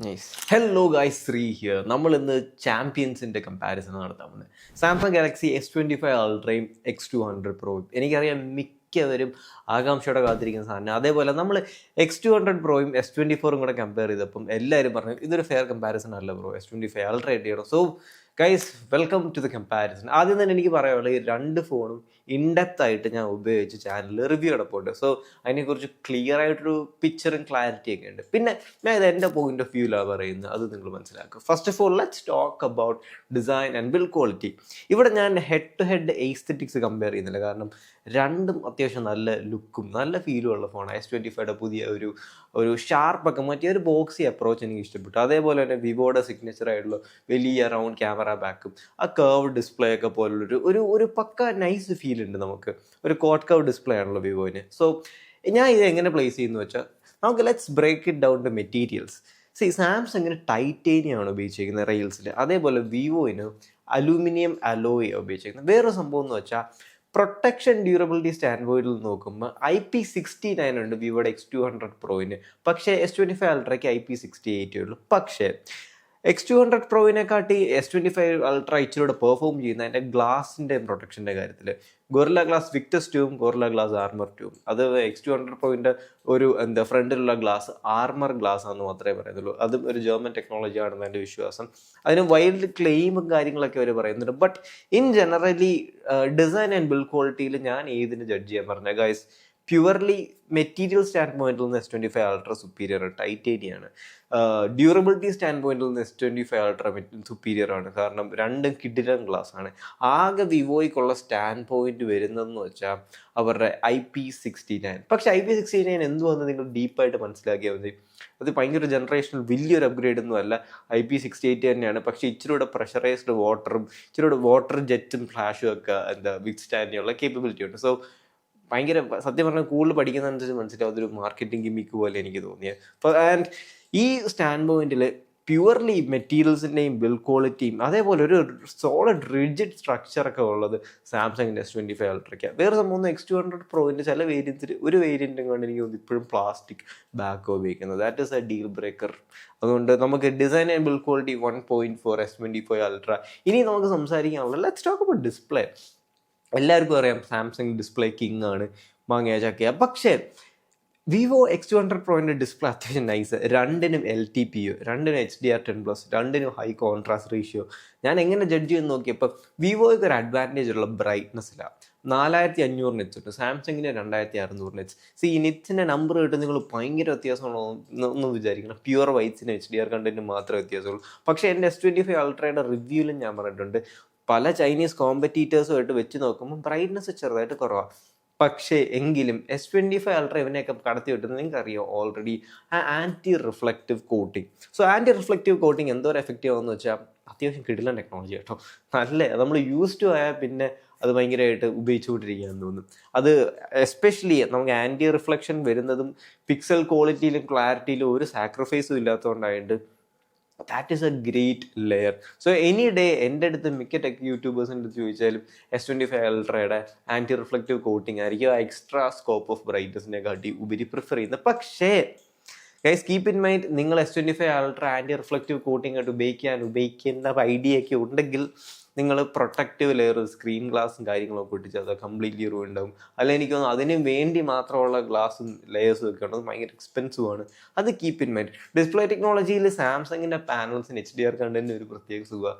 Hello ഗായ് Shri here നമ്മൾ ഇന്ന് ചാമ്പ്യൻസിന്റെ കമ്പാരിസൺ നടത്താൻ പോകുന്നത്. Samsung Galaxy S twenty five അൾട്രയും X two hundred പ്രോയും എനിക്കറിയാം മിക്കവരും ആകാംക്ഷയോടെ കാത്തിരിക്കുന്ന സാധനം. അതേപോലെ നമ്മൾ എക്സ് ടു ഹൺഡ്രഡ് പ്രോയും എസ് ട്വന്റി ഫോറും കൂടെ കമ്പയർ ചെയ്തപ്പം എല്ലാവരും പറഞ്ഞു ഇതൊരു ഫെയർ കമ്പാരിസൺ അല്ല bro S twenty five ultra ചെയ്യണം so guys welcome to the comparison ആദ്യം തന്നെ എനിക്ക് പറയാനുള്ളത് ഈ രണ്ട് ഫോണും ഇൻഡെപ്ത് ആയിട്ട് ഞാൻ ഉപയോഗിച്ച് ചാനലിൽ റിവ്യൂ എടുപ്പുണ്ട് സോ അതിനെക്കുറിച്ച് ക്ലിയർ ആയിട്ടൊരു പിക്ചറും ക്ലാരിറ്റി ഒക്കെ ഉണ്ട്. പിന്നെ ഞാൻ ഇത് എന്റെ പോയിന്റ് ഓഫ് വ്യൂലാണ് പറയുന്നത്. അത് നിങ്ങൾ മനസ്സിലാക്കുക. First of all let's talk about design and build quality ഇവിടെ ഞാൻ head to head aesthetics compare ചെയ്യുന്നില്ല. കാരണം രണ്ടും അത്യാവശ്യം നല്ല ലുക്കും നല്ല ഫീലും ഉള്ള ഫോൺ എസ് ട്വന്റി ഫൈവയുടെ പുതിയ ഒരു ഒരു ഷാർപ്പൊക്കെ മറ്റേ ഒരു ബോക്സി അപ്രോച്ച് എനിക്ക് ഇഷ്ടപ്പെട്ടു. അതേപോലെ തന്നെ വിവോയുടെ സിഗ്നേച്ചർ ആയിട്ടുള്ള വലിയ റൗണ്ട് ക്യാമറ ബാക്കും ആ കർവ് ഡിസ്പ്ലേ ഒക്കെ പോലുള്ളൊരു ഒരു ഒരു പക്ക നൈസ് ഫീൽ ഉണ്ട് നമുക്ക്. ഒരു കോട്ട് കർവ് ഡിസ്പ്ലേ ആണല്ലോ വിവോയിന് സോ ഞാൻ ഇത് എങ്ങനെ പ്ലേസ് ചെയ്യുന്നു വെച്ചാൽ നമുക്ക് let's break it down to materials see സാംസങ്ങിന് ടൈറ്റേനിയാണ് ഉപയോഗിച്ചിരിക്കുന്നത് റെയിൽസിൽ അതേപോലെ വിവോയിന് അലൂമിനിയം അലോയ് ഉപയോഗിച്ചിരിക്കുന്നത്. വേറൊരു സംഭവം എന്ന് വെച്ചാൽ പ്രൊട്ടക്ഷൻ ഡ്യൂറബിലിറ്റി സ്റ്റാൻഡ് പോയിന്റിൽ നോക്കുമ്പോൾ ഐ പി സിക്സ്റ്റി നയൻ ഉണ്ട് വിവോയുടെ എക്സ് ടു ഹൺഡ്രഡ് പ്രോയിന് പക്ഷേ എസ് ട്വന്റി ഫൈവ് അൾട്രയ്ക്ക് ഐ പി സിക്സ്റ്റി എയ്റ്റേ ഉള്ളൂ. പക്ഷേ എക്സ് ടു ഹൺഡ്രഡ് പ്രോവിനെക്കാട്ടി എസ് ട്വന്റി ഫൈവ് അൾട്ര ഇച്ചിലൂടെ പെർഫോം ചെയ്യുന്ന അതിന്റെ ഗ്ലാസിന്റെ പ്രൊട്ടക്ഷന്റെ കാര്യത്തിൽ ഗൊറില്ല ഗ്ലാസ് വിക്ടസ് ട്യൂബും ഗൊറില്ല ഗ്ലാസ് ആർമർ ട്യൂബും അത് എക്സ് ടു ഹൺഡ്രഡ് പ്രോവിന്റെ ഒരു എന്താ ഫ്രണ്ടിലുള്ള ഗ്ലാസ് ആർമർ ഗ്ലാസ് ആണെന്ന് മാത്രമേ പറയുന്നുള്ളൂ. അതും ഒരു ജർമ്മൻ ടെക്നോളജി ആണെന്ന് എന്റെ വിശ്വാസം. അതിന് വൈൽഡ് ക്ലെയിമും കാര്യങ്ങളൊക്കെ അവർ പറയുന്നുണ്ട്. But in generally design and build ക്വാളിറ്റിയിൽ ഞാൻ ഏതിന് ജഡ്ജ് ചെയ്യാൻ പറഞ്ഞ ഗൈസ് പ്യുവർലി മെറ്റീരിയൽ സ്റ്റാൻഡ് പോയിന്റിൽ നിന്ന് S twenty five ultra superior ടൈറ്റേനിയാണ് durability stand പോയിന്റിൽ നിന്ന് S twenty five ultra superior ആണ്. കാരണം രണ്ടും കിഡിലൻ ഗ്ലാസ് ആണ്. ആകെ വിവോയ്ക്കുള്ള സ്റ്റാൻഡ് പോയിന്റ് വരുന്നതെന്ന് വെച്ചാൽ അവരുടെ ഐ പി സിക്സ്റ്റി നയൻ പക്ഷേ ഐ പി സിക്സ്റ്റി നയൻ എന്തുവന്ന് നിങ്ങൾ ഡീപ്പായിട്ട് മനസ്സിലാക്കിയാൽ മതി. അത് ഭയങ്കര ജനറേഷനിൽ വലിയൊരു അപ്ഗ്രേഡ് ഒന്നും അല്ല. ഐ പി സിക്സ്റ്റി എയ്റ്റ് തന്നെയാണ്. പക്ഷേ ഇച്ചിരൂടെ പ്രഷറൈസ്ഡ് വാട്ടറും ഇച്ചിരൂടെ വാട്ടർ ജെറ്റും ഫ്ലാഷും ഒക്കെ എന്താ വിത്ത് സ്റ്റാൻഡിനുള്ള കേപ്പബിലിറ്റി ഉണ്ട്. സോ ഭയങ്കര സത്യം പറഞ്ഞാൽ കൂടുതൽ പഠിക്കുന്നതനുസരിച്ച് മനസ്സിലാവും അതൊരു മാർക്കറ്റിംഗ് ഗിമിക്ക് പോലെ എനിക്ക് തോന്നിയത് ആൻഡ് ഈ സ്റ്റാൻഡ് പോയിന്റിൽ പ്യുവർലി മെറ്റീരിയൽസിന്റെയും ബിൽഡ് ക്വാളിറ്റിയും അതേപോലെ ഒരു സോളിഡ് റിജിഡ് സ്ട്രക്ചറൊക്കെ ഉള്ളത് സാംസങ്ങിന്റെ എസ് ട്വന്റി ഫൈവ് അൾട്രയ്ക്ക് വേറെ സംഭവം എക്സ് ടു ഹൺഡ്രഡ് പ്രോവിന്റെ ചില വേരിയൻസിൽ ഒരു വേരിയന്റും കൊണ്ട് എനിക്ക് ഇപ്പോഴും പ്ലാസ്റ്റിക് ബാക്ക് ഉപയോഗിക്കുന്നത്. That is a deal breaker അതുകൊണ്ട് നമുക്ക് design and build quality one point four S twenty five ultra ഇനി നമുക്ക് സംസാരിക്കാനുള്ളത് ലെറ്റ്സ് ടോക്ക് അബൌട്ട് ഡിസ്പ്ലേ എല്ലാവർക്കും അറിയാം സാംസങ് ഡിസ്പ്ലേ കിങ് ആണ് മാങ്ങയ ചാക്കിയ പക്ഷേ വിവോ എക്സ് ടു ഹൺഡ്രഡ് പ്രോയിന്റെ ഡിസ്പ്ലേ അത്യാവശ്യം നൈസ് രണ്ടിനും എൽ ടി പി യു രണ്ടിനും H D R ten plus രണ്ടിനും ഹൈ കോൺട്രാസ്റ്റ് റേഷ്യോ ഞാൻ എങ്ങനെ ജഡ്ജ് ചെയ്യുന്ന നോക്കിയപ്പോൾ വിവോയ്ക്ക് ഒരു അഡ്വാന്റേജ് ഉള്ള ബ്രൈറ്റ്നസ്സിലാണ് നാലായിരത്തി അഞ്ഞൂറ് നെറ്റ്സ് ഉണ്ട് സാംസങ്ങിന് രണ്ടായിരത്തി അറുന്നൂറ് നെറ്റ്സ് സി ഈ നെറ്റ്സിന്റെ നമ്പർ കേട്ട് നിങ്ങൾ ഭയങ്കര വ്യത്യാസമാണോ എന്ന് വിചാരിക്കണം. പ്യുവർ വൈറ്റ്സിന് എച്ച് ഡി ആർ കണ്ടന്റിന് മാത്രമേ വ്യത്യാസമുള്ളൂ. പക്ഷേ എന്റെ എസ് ട്വന്റി ഫൈവ് അൾട്രയുടെ റിവ്യൂവിലും ഞാൻ പറഞ്ഞിട്ടുണ്ട്. പല ചൈനീസ് കോമ്പറ്റീറ്റേഴ്സുമായിട്ട് വെച്ച് നോക്കുമ്പോൾ ബ്രൈറ്റ്നസ് ചെറുതായിട്ട് കുറവാണ് പക്ഷേ എങ്കിലും എസ് ട്വന്റി ഫൈവ് അൾട്ര ഇവനെയൊക്കെ കടത്തി വിട്ടുന്നത് നിങ്ങൾക്ക് അറിയാം ഓൾറെഡി ആ anti reflective coating so anti reflective coating എന്തോ എഫക്റ്റീവ് ആണെന്ന് വെച്ചാൽ അത്യാവശ്യം കിടിലൻ ടെക്നോളജി കേട്ടോ നല്ല നമ്മൾ യൂസ് ടു ആയാൽ പിന്നെ അത് ഭയങ്കരമായിട്ട് ഉപയോഗിച്ചുകൊണ്ടിരിക്കുകയെന്ന് തോന്നുന്നു. അത് എസ്പെഷ്യലി നമുക്ക് ആന്റി റിഫ്ലക്ഷൻ വരുന്നതും പിക്സൽ ക്വാളിറ്റിയിലും ക്ലാരിറ്റിയിലും ഒരു സാക്രിഫൈസും ഇല്ലാത്തതുകൊണ്ടായിട്ട് that is a great layer so any day എന്റെ അടുത്ത് മിക്ക ടെക് യൂട്യൂബേഴ്സിന്റെ അടുത്ത് ചോദിച്ചാലും എസ് ട്വന്റി ഫൈവ് അൾട്രയുടെ ആന്റി റിഫ്ലക്റ്റീവ് കോട്ടിംഗ് ആയിരിക്കും. ആ എക്സ്ട്രാ സ്കോപ്പ് ഓഫ് ബ്രൈറ്റ്നസിനെ കാട്ടി ഉപരി പ്രിഫർ ചെയ്യുന്നത് പക്ഷേ ഗൈസ് കീപ്പ് ഇൻ മൈൻഡ് നിങ്ങൾ S twenty five ultra anti reflective coating ആയിട്ട് ഉപയോഗിക്കാൻ ഉപയോഗിക്കുന്ന ഐഡിയ ഒക്കെ ഉണ്ടെങ്കിൽ നിങ്ങൾ പ്രൊട്ടക്റ്റീവ് ലെയർ സ്ക്രീൻ ഗ്ലാസും കാര്യങ്ങളൊക്കെ പൊട്ടിച്ച് അത് കംപ്ലീറ്റ്ലി റൂ ഉണ്ടാവും അല്ലെങ്കിൽ എനിക്ക് തോന്നുന്നു അതിന് വേണ്ടി മാത്രമുള്ള ഗ്ലാസും ലെയേഴ്സും ഒക്കെ ഉണ്ട് അത് ഭയങ്കര എക്സ്പെൻസീവ് ആണ്. അത് കീപ്പ് ഇൻ മൈൻഡ് ഡിസ്പ്ലേ ടെക്നോളജിയിൽ സാംസങ്ങിന്റെ പാനൽസിന് എച്ച് ഡി ആർ കണ്ടന്റിന് ഒരു പ്രത്യേക സുഖ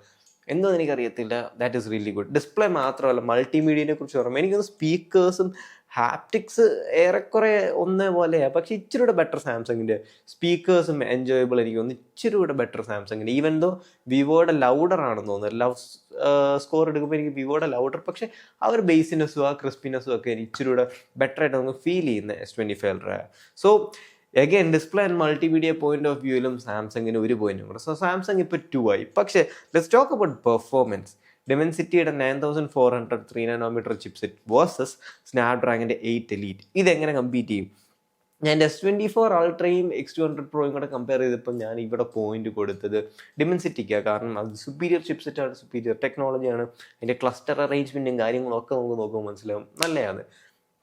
എന്തോ എനിക്കറിയത്തില്ല. That is really good display മാത്രമല്ല മൾട്ടിമീഡിയനെ കുറിച്ച് പറയുമ്പോൾ എനിക്കൊന്ന് സ്പീക്കേഴ്സും ഹാപ്റ്റിക്സ് ഏറെക്കുറെ ഒന്നേ പോലെയാണ് പക്ഷെ ഇച്ചിരി കൂടെ ബെറ്റർ സാംസങ്ങിന്റെ സ്പീക്കേഴ്സും എൻജോയബിൾ എനിക്ക് തോന്നുന്നു. ഇച്ചിരി കൂടെ ബെറ്റർ സാംസങ്ങിന്റെ ഈവൻ ദോ വിവോയുടെ ലൗഡർ ആണെന്ന് തോന്നുന്നു. ലവ് സ്കോർ എടുക്കുമ്പോൾ എനിക്ക് വിവോയുടെ ലൗഡർ പക്ഷെ ആ ഒരു ബേസിനെസ്സും ആ ക്രിസ്പിനെസ്സും ഒക്കെ എനിക്ക് ഇച്ചിരി കൂടെ ബെറ്റർ ആയിട്ട് നമുക്ക് ഫീൽ ചെയ്യുന്ന S twenty five so again display and multimedia point of വ്യൂയിലും സാംസങ്ങിന് ഒരു പോയിന്റും കൂടെ. സോ സാംസങ് ഇപ്പോൾ ടു ആയി. പക്ഷേ let's talk about performance ഡെമൻസിറ്റിയുടെ nine thousand four hundred three nanometer chipset versus സ്നാപ്ഡ്രാഗന്റെ eight elite ഇതെങ്ങനെ കമ്പീറ്റ് ചെയ്യും? ഞാൻ എസ് ട്വന്റി ഫോർ അൾട്രയും എക്സ് ടു ഹൺഡ്രഡ് പ്രോയും കൂടെ കമ്പയർ ചെയ്തപ്പോൾ ഞാൻ ഇവിടെ പോയിന്റ് കൊടുത്തത് ഡിമെൻസിറ്റിക്കാണ് കാരണം അത് സുപ്പീരിയർ ചിപ്സെറ്റാണ് സുപ്പീരിയർ ടെക്നോളജിയാണ് അതിന്റെ ക്ലസ്റ്റർ അറേഞ്ച്മെന്റും കാര്യങ്ങളും ഒക്കെ നമുക്ക് നോക്കുമ്പോൾ മനസ്സിലാവും. നല്ലതാണ്.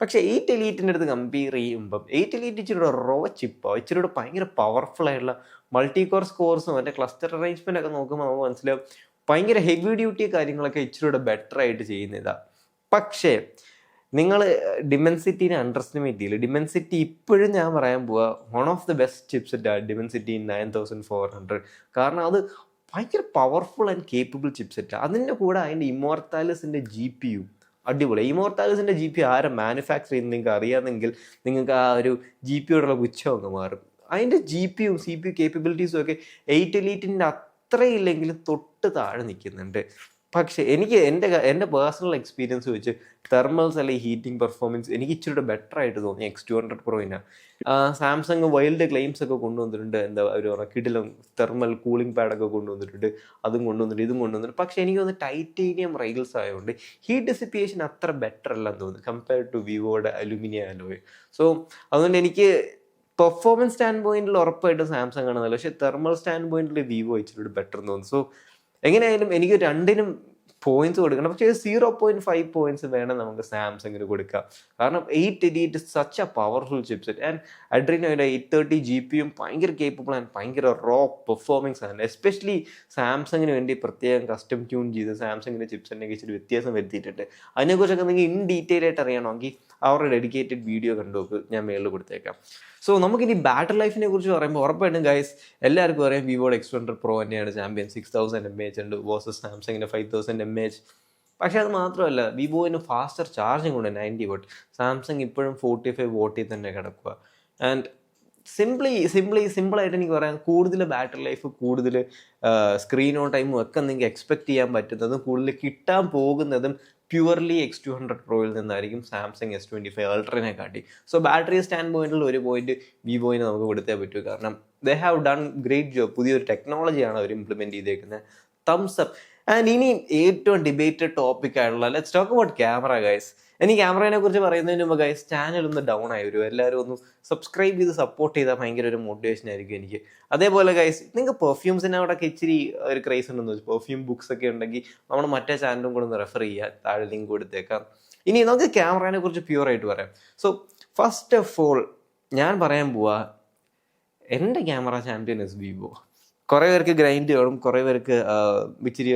പക്ഷേ എയ്റ്റ് എലീറ്റിന്റെ അടുത്ത് കമ്പയർ ചെയ്യുമ്പം എയ്റ്റ് എലീറ്റ് ഇച്ചിരി റോ ചിപ്പ് ഇച്ചിരി കൂടെ ഭയങ്കര പവർഫുൾ ആയിട്ടുള്ള മൾട്ടി കോർ സ്കോർസും അതിന്റെ ക്ലസ്റ്റർ അറേഞ്ച്മെന്റ് ഒക്കെ നോക്കുമ്പോൾ നമുക്ക് മനസ്സിലാവും. ഭയങ്കര ഹെവി ഡ്യൂട്ടി കാര്യങ്ങളൊക്കെ ഇച്ചിരി കൂടെ ബെറ്റർ ആയിട്ട് ചെയ്യുന്നതാണ് പക്ഷേ നിങ്ങൾ ഡിമെൻസിറ്റിനെ അണ്ടർസ്റ്റിമേറ്റ് ചെയ്യില്ല ഡിമെൻസിറ്റി ഇപ്പോഴും ഞാൻ പറയാൻ പോവുക one of the best chips chipset Dimensity nine thousand four hundred കാരണം അത് ഭയങ്കര പവർഫുൾ ആൻഡ് കേപ്പബിൾ ചിപ്സെറ്റ് അതിന്റെ കൂടെ അതിന്റെ ഇമോർത്താലിസിന്റെ ജി പി യു അടിപൊളി. ഇമോർത്താലിസിന്റെ ജി പി ആരെ മാനുഫാക്ചർ ചെയ്യുന്നത് നിങ്ങൾക്ക് അറിയാമെങ്കിൽ നിങ്ങൾക്ക് ആ ഒരു ജി പിയോടുള്ള പുച്ഛം അങ്ങ് മാറും. അതിന്റെ G U C P U കേപ്പബിലിറ്റീസും ഒക്കെ എയ്റ്റ് എലീറ്റിന്റെ അത്രയില്ലെങ്കിലും തൊട്ട് താഴെ നിൽക്കുന്നുണ്ട്. പക്ഷേ എനിക്ക് എന്റെ എന്റെ പേഴ്സണൽ എക്സ്പീരിയൻസ് വെച്ച് തെർമൽസ് അല്ലെങ്കിൽ ഹീറ്റിംഗ് പെർഫോമൻസ് എനിക്ക് ഇച്ചിരി ബെറ്റർ ആയിട്ട് തോന്നി എക്സ് ടു ഹൺഡ്രഡ് പ്രോയിനാണ് സാംസങ് വൈൽഡ് ക്ലെയിംസ് ഒക്കെ കൊണ്ടുവന്നിട്ടുണ്ട്. എന്താ ഒരു കിടിലും തെർമൽ കൂളിംഗ് പാഡൊക്കെ കൊണ്ടുവന്നിട്ടുണ്ട്. അതും കൊണ്ടുവന്നിട്ട് ഇതും കൊണ്ടുവന്നിട്ടുണ്ട്. പക്ഷേ എനിക്ക് തോന്നുന്നു ടൈറ്റേനിയം റൈൽസ് ആയതുകൊണ്ട് ഹീറ്റ് ഡിസിപ്പിയേഷൻ അത്ര ബെറ്റർ അല്ലെന്ന് തോന്നുന്നു കമ്പയർ ടു വിവോയുടെ അലുമിനിയം അലോയ് സോ അതുകൊണ്ട് എനിക്ക് പെർഫോമൻസ് സ്റ്റാൻഡ് പോയിന്റിൽ ഉറപ്പായിട്ടും സാംസങ് ആണ് പക്ഷേ തെർമൽ സ്റ്റാൻഡ് പോയിന്റിൽ വിവോ ഇച്ചിരി ബെറ്റർ എന്ന് തോന്നുന്നു. സോ എങ്ങനെയായാലും എനിക്ക് രണ്ടിനും പോയിന്റ്സ് കൊടുക്കണം. പക്ഷേ സീറോ പോയിന്റ് ഫൈവ് പോയിന്റ്സ് വേണം നമുക്ക് സാംസങ്ങിന് കൊടുക്കാം. കാരണം eight elite such a powerful chipset and അഡ്രീനോയുടെ eight thirty G പിയും ഭയങ്കര കേപ്പബിൾ ആൻഡ് ഭയങ്കര റോ പെർഫോമിങ്സ് ആണ്. എസ്പെഷ്യലി സാംസങ്ങിന് വേണ്ടി പ്രത്യേകം കസ്റ്റം ട്യൂൺ ചെയ്ത് സാംസങ്ങിന്റെ ചിപ്സിന്റെ ഇച്ചിരി വ്യത്യാസം വരുത്തിയിട്ടുണ്ട്. അതിനെക്കുറിച്ചൊക്കെ നിങ്ങൾക്ക് ഇൻ ഡീറ്റെയിൽ ആയിട്ട് അറിയണമെങ്കിൽ അവരുടെ ഡെഡിക്കേറ്റഡ് വീഡിയോ കണ്ടു നോക്ക് ഞാൻ മേളിൽ കൊടുത്തേക്കാം. സോ നമുക്കിനി ബാറ്ററി ലൈഫിനെ കുറിച്ച് പറയുമ്പോൾ ഉറപ്പായിട്ടും ഗൈസ് എല്ലാവർക്കും അറിയാം വിവോ എക്സ് ഹൺഡ്രഡ് പ്രോ തന്നെയാണ് champion six thousand M H ഉണ്ട് വേഴ്സസ് സാംസങ്ങിന്റെ ഫൈവ് തൗസൻഡ് എം എച്ച് പക്ഷേ അത് മാത്രമല്ല വിവോയിന് ഫാസ്റ്റർ ചാർജിങ് ഉണ്ട് നയന്റി വോട്ട് സാംസങ് ഇപ്പോഴും ഫോർട്ടി ഫൈവ് വോട്ടിൽ തന്നെ കിടക്കുക ആൻഡ് സിംപ്ലി സിംപ്ലി സിമ്പിളായിട്ട് എനിക്ക് പറയാം കൂടുതൽ ബാറ്ററി ലൈഫ് കൂടുതൽ സ്ക്രീൻ ഓൺ ടൈമും ഒക്കെ നിങ്ങൾക്ക് എക്സ്പെക്ട് ചെയ്യാൻ പറ്റുന്നതും കൂടുതൽ കിട്ടാൻ പോകുന്നതും പ്യുവർലി എക്സ് ടു ഹൺഡ്രഡ് പ്രോയിൽ നിന്നായിരിക്കും സാംസങ് എസ് ട്വന്റി ഫൈവ് അൾട്രനെ കാട്ടി. സോ ബാറ്ററി സ്റ്റാൻഡ് പോയിന്റിൽ ഒരു പോയിന്റ് വിവോയിനെ നമുക്ക് കൊടുത്തേ പറ്റൂ. കാരണം they have done great job പുതിയൊരു ടെക്നോളജിയാണ് അവർ ഇംപ്ലിമെന്റ് ചെയ്തേക്കുന്നത് തംസ് അപ്പ് ആൻഡ് ഇനി ഏറ്റവും ഡിബേറ്റഡ് ടോപ്പിക് ആയിട്ടുള്ള let's talk about camera guys എനിക്ക് ക്യാമറയെ കുറിച്ച് പറയുന്നതിന് മുമ്പ് ഗൈസ് ചാനൽ ഒന്ന് ഡൗൺ ആയി വരും. എല്ലാവരും ഒന്ന് സബ്സ്ക്രൈബ് ചെയ്ത് സപ്പോർട്ട് ചെയ്താൽ ഭയങ്കര ഒരു മോട്ടിവേഷൻ ആയിരിക്കും എനിക്ക്. അതേപോലെ ഗൈസ് നിങ്ങൾക്ക് പെർഫ്യൂംസിന് അവിടെ ഒക്കെ ഇച്ചിരി ഒരു ക്രൈസ് ഉണ്ടെന്ന് വെച്ചു. പെർഫ്യൂം ബുക്സ് ഒക്കെ ഉണ്ടെങ്കിൽ നമ്മൾ മറ്റേ ചാനലും കൂടെ ഒന്ന് റെഫർ ചെയ്യുക താഴെ ലിങ്ക് കൊടുത്തേക്കാം. ഇനി നമുക്ക് ക്യാമറയെ കുറിച്ച് പ്യൂർ ആയിട്ട് പറയാം. സോ ഫസ്റ്റ് ഓഫ് ഓൾ ഞാൻ പറയാൻ പോവാ എന്റെ ക്യാമറ ചാമ്പ്യൻ ഇസ് വിവോ കുറേ പേർക്ക് ഗ്രൈൻഡ് കാണും കുറേ പേർക്ക്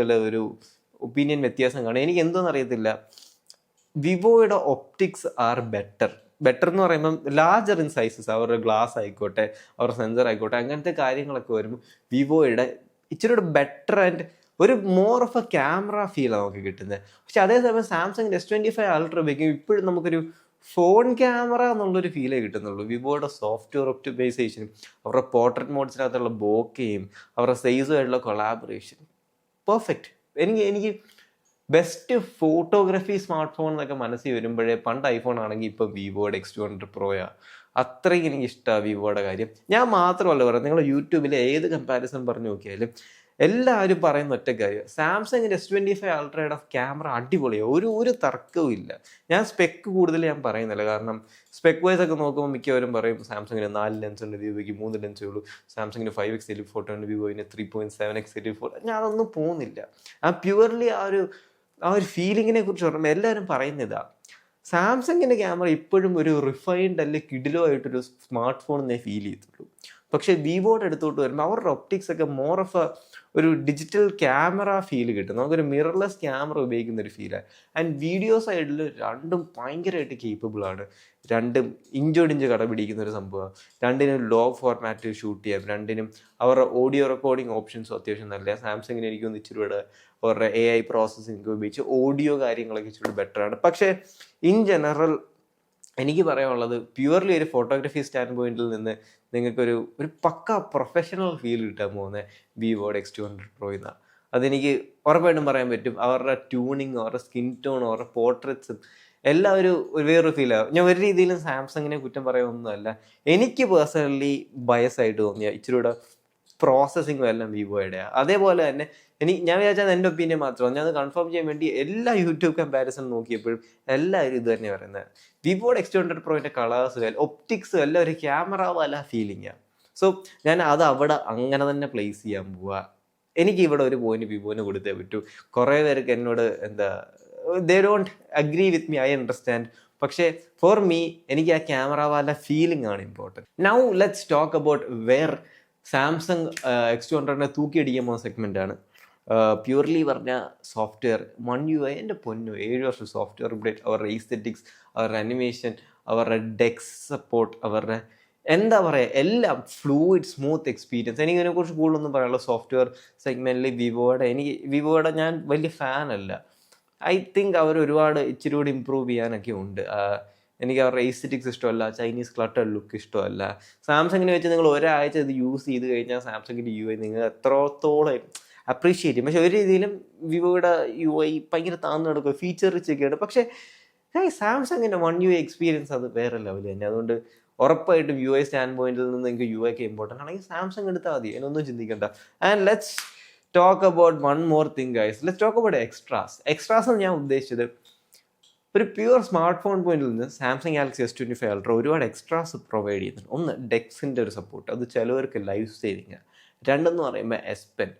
വല്ല ഒരു ഒപ്പീനിയൻ വ്യത്യാസം കാണും. എനിക്ക് എന്തോന്ന് അറിയത്തില്ല. വിവോയുടെ ഒപ്റ്റിക്സ് ആർ ബെറ്റർ ബെറ്റർ എന്ന് പറയുമ്പം ലാർജർ ഇൻ സൈസസ് അവരുടെ ഗ്ലാസ് ആയിക്കോട്ടെ അവരുടെ സെൻസർ ആയിക്കോട്ടെ അങ്ങനത്തെ കാര്യങ്ങളൊക്കെ വരുമ്പോൾ വിവോയുടെ ഇച്ചിരി ബെറ്റർ ആൻഡ് ഒരു മോർ ഓഫ് എ ക്യാമറ ഫീലാണ് നമുക്ക് കിട്ടുന്നത്. പക്ഷെ അതേസമയം Samsung S twenty five ultra ഉപയോഗിക്കും ഇപ്പോഴും നമുക്കൊരു ഫോൺ ക്യാമറ എന്നുള്ളൊരു ഫീലേ കിട്ടുന്നുള്ളൂ. വിവോയുടെ സോഫ്റ്റ്വെയർ ഒപ്റ്റിമൈസേഷനും അവരുടെ പോർട്രേറ്റ് മോഡ്സിനകത്തുള്ള ബോക്കയും അവരുടെ സൈസുമായിട്ടുള്ള കൊളാബറേഷൻ പെർഫെക്റ്റ്. എനിക്ക് എനിക്ക് ബെസ്റ്റ് ഫോട്ടോഗ്രാഫി സ്മാർട്ട് ഫോൺ എന്നൊക്കെ മനസ്സിൽ വരുമ്പോഴേ പണ്ട് ഐഫോൺ ആണെങ്കിൽ ഇപ്പം വിവോയുടെ എക്സ് ടു ഹൺഡ്രഡ് പ്രോയാ അത്രയ്ക്ക് എനിക്ക് ഇഷ്ടമാണ് വിവോയുടെ കാര്യം. ഞാൻ മാത്രമല്ല പറയാം നിങ്ങൾ യൂട്യൂബിൽ ഏത് കമ്പാരിസൺ പറഞ്ഞു നോക്കിയാലും എല്ലാവരും പറയുന്ന ഒറ്റ കാര്യം. സാംസങ്ങിന്റെ എസ് ട്വന്റി ഫൈവ് അൾട്രയുടെ ക്യാമറ അടിപൊളിയാണ് ഒരു ഒരു തർക്കവും ഇല്ല. ഞാൻ സ്പെക്ക് കൂടുതൽ ഞാൻ പറയുന്നില്ല. കാരണം സ്പെക്ക് വൈസ് ഒക്കെ നോക്കുമ്പോൾ മിക്കവരും പറയും സാംസങ്ങിന് നാല് ലെൻസ് ഉണ്ട് വിവോയ്ക്ക് മൂന്ന് ലെൻസേ ഉള്ളൂ. സാംസങ്ങിന് ഫൈവ് എക്സ് ഫോട്ടോ ഉണ്ട് വിവോയിന് ത്രീ പോയിന്റ് സെവൻ എക്സ് എലി ഫോട്ടോ ഞാൻ അതൊന്നും പോകുന്നില്ല. ആ പ്യുവർലി ആ ഒരു ആ ഒരു ഫീലിങ്ങിനെ കുറിച്ച് പറയുമ്പോൾ എല്ലാവരും പറയുന്നതാ സാംസങ്ങിന്റെ ക്യാമറ ഇപ്പോഴും ഒരു റിഫൈൻഡ് അല്ലെ കിഡിലോ ആയിട്ടൊരു സ്മാർട്ട് ഞാൻ ഫീൽ ചെയ്തിട്ടുള്ളൂ പക്ഷേ വിവോയുടെ അടുത്തോട്ട് വരുമ്പോൾ അവരുടെ ഒപ്റ്റിക്സ് ഒക്കെ മോർ ഓഫ് എ ഒരു ഡിജിറ്റൽ ക്യാമറ ഫീൽ കിട്ടും. നമുക്കൊരു മിറർലെസ് ക്യാമറ ഉപയോഗിക്കുന്ന ഒരു ഫീലാണ് ആൻഡ് വീഡിയോ സൈഡിൽ രണ്ടും ഭയങ്കരമായിട്ട് കേപ്പബിൾ ആണ്. രണ്ടും ഇഞ്ചോടിഞ്ച് കടപിടിക്കുന്ന ഒരു സംഭവമാണ് രണ്ടിനും ലോ ഫോർമാറ്റ് ഷൂട്ട് ചെയ്യാം. രണ്ടിനും അവരുടെ ഓഡിയോ റെക്കോർഡിംഗ് ഓപ്ഷൻസ് അത്യാവശ്യം നല്ല. സാംസങ്ങിന് എനിക്കൊന്ന് ഇച്ചിരി കൂടെ അവരുടെ എ ഐ പ്രോസസ്സിംഗ് ഉപയോഗിച്ച് ഓഡിയോ കാര്യങ്ങളൊക്കെ ഇച്ചിരി ബെറ്ററാണ് പക്ഷേ ഇൻ ജനറൽ എനിക്ക് പറയാനുള്ളത് പ്യുവർലി ഒരു ഫോട്ടോഗ്രാഫി സ്റ്റാൻഡ് പോയിന്റിൽ നിന്ന് നിങ്ങൾക്കൊരു ഒരു പക്ക പ്രൊഫഷണൽ ഫീൽ കിട്ടാൻ പോകുന്ന വിവോഡ് എക്സ് ടു ഹൺഡ്രഡ് പ്രോ എന്നാണ്. അതെനിക്ക് ഉറപ്പായിട്ടും പറയാൻ പറ്റും. അവരുടെ ട്യൂണിങ് അവരുടെ സ്കിൻ ടോൺ അവരുടെ പോർട്രേറ്റ്സും എല്ലാം ഒരു വേറൊരു ഫീലാണ് ഞാൻ ഒരു രീതിയിലും സാംസങ്ങിനെ കുറ്റം പറയാനൊന്നുമല്ല എനിക്ക് പേഴ്സണലി ബയസ് ആയിട്ട് തോന്നിയ ഇച്ചിരി കൂടെ പ്രോസസ്സിങ്ങും എല്ലാം വിവോയുടെയാണ് അതേപോലെ തന്നെ എനിക്ക് ഞാൻ വിചാരിച്ചാൽ എന്റെ ഒപ്പീനിയൻ മാത്രമാണ് ഞാൻ കൺഫേം ചെയ്യാൻ വേണ്ടി എല്ലാ യൂട്യൂബ് കമ്പാരിസൺ നോക്കിയപ്പോഴും എല്ലാവരും ഇത് തന്നെ പറയുന്നത്. വിവോഡ് എക്സ് ഹൺഡ്രഡ് പ്രോയിന്റെ കളേഴ്സ് ഒപ്റ്റിക്സ് എല്ലാം ഒരു ക്യാമറ വല ഫീലിംഗാണ് സോ ഞാൻ അത് അവിടെ അങ്ങനെ തന്നെ പ്ലേസ് ചെയ്യാൻ പോവുക എനിക്ക് ഇവിടെ ഒരു പോയിന്റ് വിവോന് കൊടുത്തേ പറ്റൂ. കുറേ പേർക്ക് എന്നോട് എന്താ they don't agree with me I understand പക്ഷേ ഫോർ മീ എനിക്ക് ആ ക്യാമറ വാല ഫീലിംഗ് ആണ് important now let's talk about where Samsung X two ഹൺഡ്രഡിനെ തൂക്കിയടിക്കാൻ പോകുന്ന സെഗ്മെന്റ് ആണ്. പ്യൂർലി പറഞ്ഞ സോഫ്റ്റ്വെയർ വൺ യു ഐ എന്റെ പൊന്നു ഏഴ് വർഷം സോഫ്റ്റ്വെയർ അപ്ഡേറ്റ് അവരുടെ ഈസ്തെറ്റിക്സ് അവരുടെ അനിമേഷൻ അവരുടെ ഡെക്സ് സപ്പോർട്ട് അവരുടെ എന്താ പറയുക എല്ലാം ഫ്ലൂയിഡ് സ്മൂത്ത് എക്സ്പീരിയൻസ് എനിക്ക് ഇതിനെക്കുറിച്ച് കൂടുതലൊന്നും പറയാനുള്ള സോഫ്റ്റ്വെയർ സെഗ്മെന്റിൽ വിവോയുടെ എനിക്ക് വിവോയുടെ ഞാൻ വലിയ ഫാനല്ല ഐ തിങ്ക് അവർ ഒരുപാട് ഇച്ചിരി കൂടി ഇമ്പ്രൂവ് ചെയ്യാനൊക്കെ ഉണ്ട്. എനിക്ക് അവരുടെ എസ്തെറ്റിക്സ് ഇഷ്ടമല്ല ചൈനീസ് ക്ലട്ടർ ലുക്ക് ഇഷ്ടമല്ല. സാംസങ്ങിനെ വെച്ച് നിങ്ങൾ ഒരാഴ്ച ഇത് യൂസ് ചെയ്ത് കഴിഞ്ഞാൽ സാംസങ്ങിന്റെ യു ഐ നിങ്ങൾ എത്രത്തോളം അപ്രീഷിയേറ്റ് ചെയ്യും. പക്ഷെ ഒരു രീതിയിലും വിവോയുടെ യു ഐ ഭയങ്കര താന്നു നടക്കുക ഫീച്ചർ റിച്ച് ഒക്കെയാണ്. പക്ഷേ സാംസങ്ങിന്റെ വൺ യു എക്സ്പീരിയൻസ് അത് വേറെ ലെവൽ തന്നെ. അതുകൊണ്ട് ഉറപ്പായിട്ടും യു ഐ സ്റ്റാൻഡ് പോയിന്റിൽ നിന്ന് എനിക്ക് യു ഐക്ക് ഇമ്പോർട്ടന്റ് ആണെങ്കിൽ സാംസങ് എടുത്താൽ മതി. എന്നൊന്നും ചിന്തിക്കണ്ട. And let's talk about one more thing guys let's talk about extras extras എന്ന് ഞാൻ ഉദ്ദേശിച്ചത് ഒരു പ്യുവർ സ്മാർട്ട് ഫോൺ പോയിന്റിൽ നിന്ന് Samsung Galaxy S twenty five ultra ഒരുപാട് എക്സ്ട്രാസ് പ്രൊവൈഡ് ചെയ്യുന്നുണ്ട്. ഒന്ന് ഡെക്സിന്റെ ഒരു സപ്പോർട്ട് അത് ചിലവർക്ക് ലൈഫ് സേവിങ് രണ്ടെന്ന് പറയുമ്പോൾ എസ് പെൻ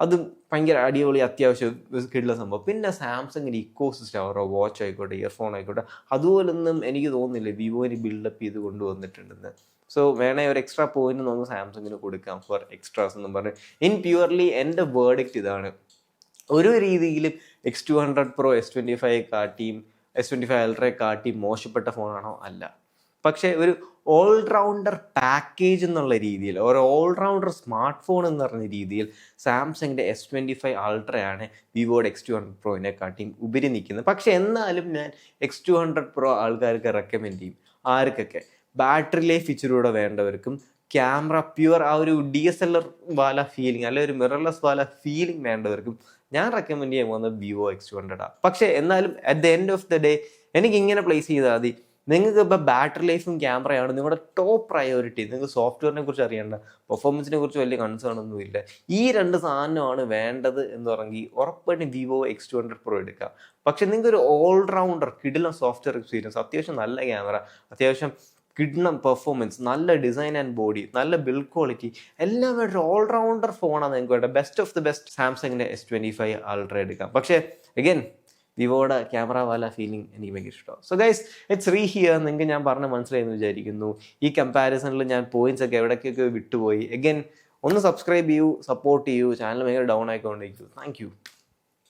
അത് ഭയങ്കര അടിപൊളി അത്യാവശ്യം കിട്ടുന്ന സംഭവം. പിന്നെ സാംസങ്ങിന്റെ ഇക്കോ സിസ്റ്റം അവരുടെ വാച്ച് ആയിക്കോട്ടെ ഇയർഫോൺ ആയിക്കോട്ടെ അതുപോലൊന്നും എനിക്ക് തോന്നുന്നില്ല വിവോന് ബിൽഡപ്പ് ചെയ്ത് കൊണ്ടുവന്നിട്ടുണ്ടെന്ന്. സോ വേണേ ഒരു എക്സ്ട്രാ പോയിന്റ് നമുക്ക് സാംസങ്ങിന് കൊടുക്കാം ഫോർ എക്സ്ട്രാസ് എന്നും പറഞ്ഞ്. ഇൻ പ്യുവർലി എന്റെ വേർഡിക്റ്റ് ഇതാണ്. ഒരു രീതിയിലും X two hundred pro S twenty five കാട്ടിയും എസ് ട്വന്റി ഫൈവ് അൾട്രയെ കാട്ടിയും മോശപ്പെട്ട ഫോണാണോ അല്ല. പക്ഷേ ഒരു ഓൾറൗണ്ടർ പാക്കേജ് എന്നുള്ള രീതിയിൽ ഒരു ഓൾറൗണ്ടർ സ്മാർട്ട് ഫോൺ എന്ന് പറഞ്ഞ രീതിയിൽ സാംസങ്ങിന്റെ എസ് ട്വന്റി ഫൈവ് അൾട്രയാണ് വിവോയുടെ എക്സ് ടു ഹൺഡ്രഡ് പ്രോയിനെ കാട്ടിയും ഉപരി നിൽക്കുന്നത്. പക്ഷേ എന്നാലും ഞാൻ എക്സ് ടു ഹൺഡ്രഡ് പ്രോ ആൾക്കാർക്ക് റെക്കമെൻഡ് ചെയ്യും ആർക്കൊക്കെ. ബാറ്ററി ലൈഫ് ഇച്ചിരൂടെ വേണ്ടവർക്കും ക്യാമറ പ്യുവർ ആ ഒരു ഡി എസ് എൽ ആർ വാല ഫീലിംഗ് അല്ലെങ്കിൽ ഒരു മിറർലെസ് വാല ഫീലിംഗ് വേണ്ടവർക്കും ഞാൻ റെക്കമെൻഡ് ചെയ്യാൻ പോകുന്നത് വിവോ എക്സ് ടു ഹൺഡ്രഡാണ് പക്ഷേ എന്നാലും at the end of the day എനിക്ക് ഇങ്ങനെ പ്ലേസ് ചെയ്താൽ മതി. നിങ്ങൾക്ക് ഇപ്പോൾ ബാറ്ററി ലൈഫും ക്യാമറയാണ് നിങ്ങളുടെ ടോപ്പ് പ്രയോറിറ്റി നിങ്ങൾക്ക് സോഫ്റ്റ്വെയറിനെ കുറിച്ച് അറിയേണ്ട. പെർഫോമൻസിനെ കുറിച്ച് വലിയ കൺസേൺ ഒന്നുമില്ല ഈ രണ്ട് സാധനമാണ് വേണ്ടത് എന്ന് പറഞ്ഞെങ്കിൽ ഉറപ്പായിട്ടും Vivo X two hundred pro എടുക്കാം പക്ഷേ നിങ്ങൾക്ക് ഒരു ഓൾറൗണ്ടർ കിടിലം സോഫ്റ്റ്വെയർ എക്സ്പീരിയൻസ് അത്യാവശ്യം നല്ല ക്യാമറ അത്യാവശ്യം കിഡ്നം പെർഫോമൻസ് നല്ല ഡിസൈൻ ആൻഡ് ബോഡി നല്ല ബിൽഡ് ക്വാളിറ്റി എല്ലാം ഒരു ഓൾറൗണ്ടർ ഫോണാണ് നിങ്ങൾക്ക് വേണ്ടത് ബെസ്റ്റ് ഓഫ് ദി ബെസ്റ്റ് സാംസങ്ങിന്റെ എസ് ട്വന്റി ഫൈവ് അൾട്ര എടുക്കാം. പക്ഷേ അഗൈൻ വിവോയുടെ ക്യാമറ വാല ഫീലിംഗ് എനിക്ക് ഭയങ്കര ഇഷ്ടമാണ് സോ ഗൈസ് ഇറ്റ്സ് റീ ഹിയർ നിങ്ങൾക്ക് ഞാൻ പറഞ്ഞ് മനസ്സിലായെന്ന് വിചാരിക്കുന്നു. ഈ കമ്പാരിസണിൽ ഞാൻ പോയിന്റ്സ് ഒക്കെ എവിടേക്കൊക്കെ വിട്ടുപോയി. അഗൈൻ ഒന്ന് സബ്സ്ക്രൈബ് ചെയ്യൂ സപ്പോർട്ട് ചെയ്യൂ. ചാനൽ ഭയങ്കര ഡൗൺ ആയിക്കൊണ്ടിരിക്കൂ താങ്ക് യു